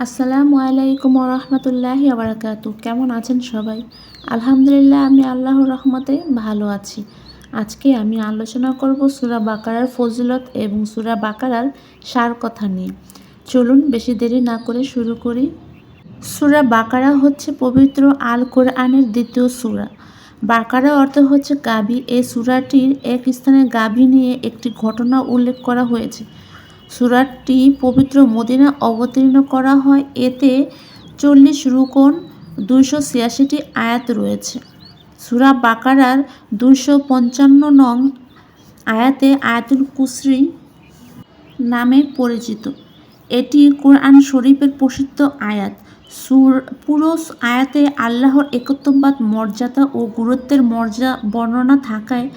আসসালামু আলাইকুম রহমতুল্লাহি আবরাকাতু কেমন আছেন সবাই? আলহামদুলিল্লাহ, আমি আল্লাহর রহমতে ভালো আছি। আজকে আমি আলোচনা করব সুরা বাকারার ফজিলত এবং সুরা বাকারার সার কথা নিয়ে। চলুন বেশি দেরি না করে শুরু করি। সুরা বাকারা হচ্ছে পবিত্র আল কোরআনের দ্বিতীয় সুরা। বাকারা অর্থ হচ্ছে গাভী। এই সুরাটির এক স্থানে গাভী নিয়ে একটি ঘটনা উল্লেখ করা হয়েছে। সুরাটি পবিত্র মদিনা অবতীর্ণ করা হয়। এতে চল্লিশ রুকন, দুইশো ছিয়াশিটি আয়াত রয়েছে। সুরা বাকারার দুইশো পঞ্চান্ন নং আয়াতে আয়াতুল কুসরি নামে পরিচিত। এটি কোরআন শরীফের প্রসিদ্ধ আয়াত। সুর, পুরো আয়াতে আল্লাহর একত্ববাদ, মর্যাদা ও গুরুত্বের মর্যাদা বর্ণনা থাকায়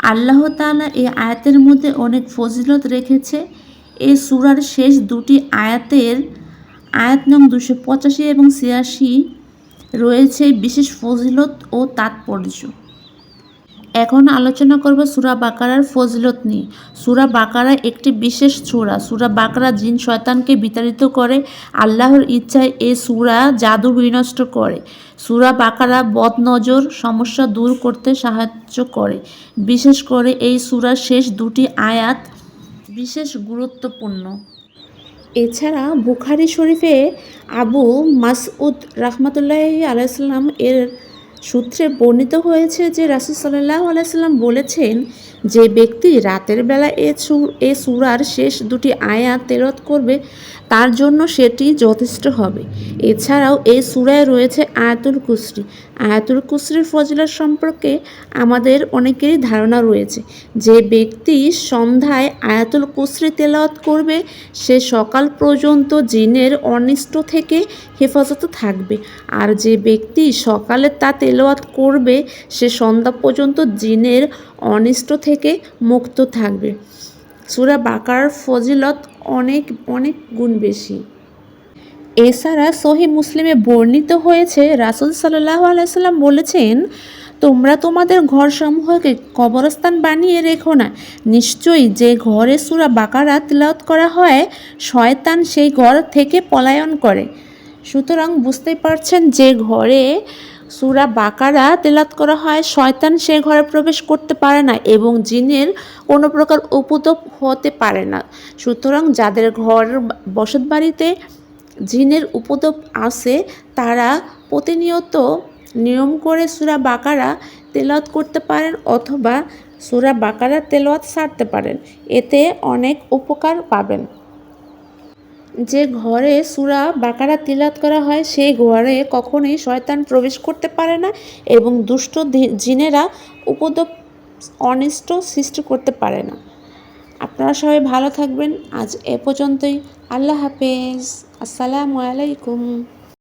আল্লাহ তালা এই আয়াতের মধ্যে অনেক ফজিলত রেখেছে। এই সুরার শেষ দুটি আয়াতের আয়াত নং দুশো পঁচাশি এবং ছিয়াশি রয়েছে। বিশেষ ফজিলত ও তাৎপর্য। এখন আলোচনা করব সুরা বাকারার ফজলত নিয়ে। সুরা বাকারা একটি বিশেষ সুরা। সুরা বাকারা জিন শয়তানকে বিতাড়িত করে, আল্লাহর ইচ্ছায় এ সুরা জাদু বিনষ্ট করে। সুরা বাকারা বদনজর, সমস্যা দূর করতে সাহায্য করে। বিশেষ করে এই সুরার শেষ দুটি আয়াত বিশেষ গুরুত্বপূর্ণ। এছাড়া বুখারি শরীফে আবু মাসউদ রহমতুল্লাহ আলাইসাল্লাম এর সূত্রে বর্ণিত হয়েছে যে রাসুল সাল্লাহ আলাইসাল্লাম বলেছেন যে ব্যক্তি রাতের বেলা এ এ সুরার শেষ দুটি আয়াত তেরত করবে, তার জন্য সেটি যথেষ্ট হবে। এছাড়াও এই সুরায় রয়েছে আয়াতুল কুসরি। আয়াতুল কুসরির ফজিলত সম্পর্কে আমাদের অনেকেরই ধারণা রয়েছে। যে ব্যক্তি সন্ধ্যায় আয়াতুল কুসরি তেলাওয়াত করবে, সে সকাল পর্যন্ত জিনের অনিষ্ট থেকে হেফাজত থাকবে। আর যে ব্যক্তি সকালে তা তেলাওয়াত করবে, সে সন্ধ্যা পর্যন্ত জিনের অনিষ্ট থেকে মুক্ত থাকবে। সুরা বাকার ফজিলত অনেক অনেক গুণ বেশি। এছাড়া সহি মুসলিমে বর্ণিত হয়েছে, রাসুল সাল্লাহ আলাইসাল্লাম বলেছেন, তোমরা তোমাদের ঘরসমূহকে কবরস্থান বানিয়ে রেখো না। নিশ্চয়ই যে ঘরে সুরা বাকারা তিলাওত করা হয়, শয়তান সেই ঘর থেকে পলায়ন করে। সুতরাং বুঝতে পারছেন যে ঘরে সুরা বাকারা তেলাত করা হয়, শয়তান সে ঘরে প্রবেশ করতে পারে না এবং জিনের কোনো প্রকার উপদ্রব হতে পারে না। সুতরাং যাদের ঘর বসত বাড়িতে জিনের উপদ্রব আসে তারা প্রতিনিয়ত নিয়ম করে সুরা বাকারা তেলাওয়াত করতে পারেন অথবা সুরা বাকারা তেলাওয়াত সারতে পারেন। এতে অনেক উপকার পাবেন। যে ঘরে সুরা বাকারা তিলাত করা হয় সেই ঘরে কখনোই শয়তান প্রবেশ করতে পারে না এবং দুষ্ট জিনেরা উপদ্রব অনিষ্ট সৃষ্টি করতে পারে না। আপনারা সবাই ভালো থাকবেন। আজ এ পর্যন্তই। আল্লাহ হাফেজ। আসসালামু আলাইকুম।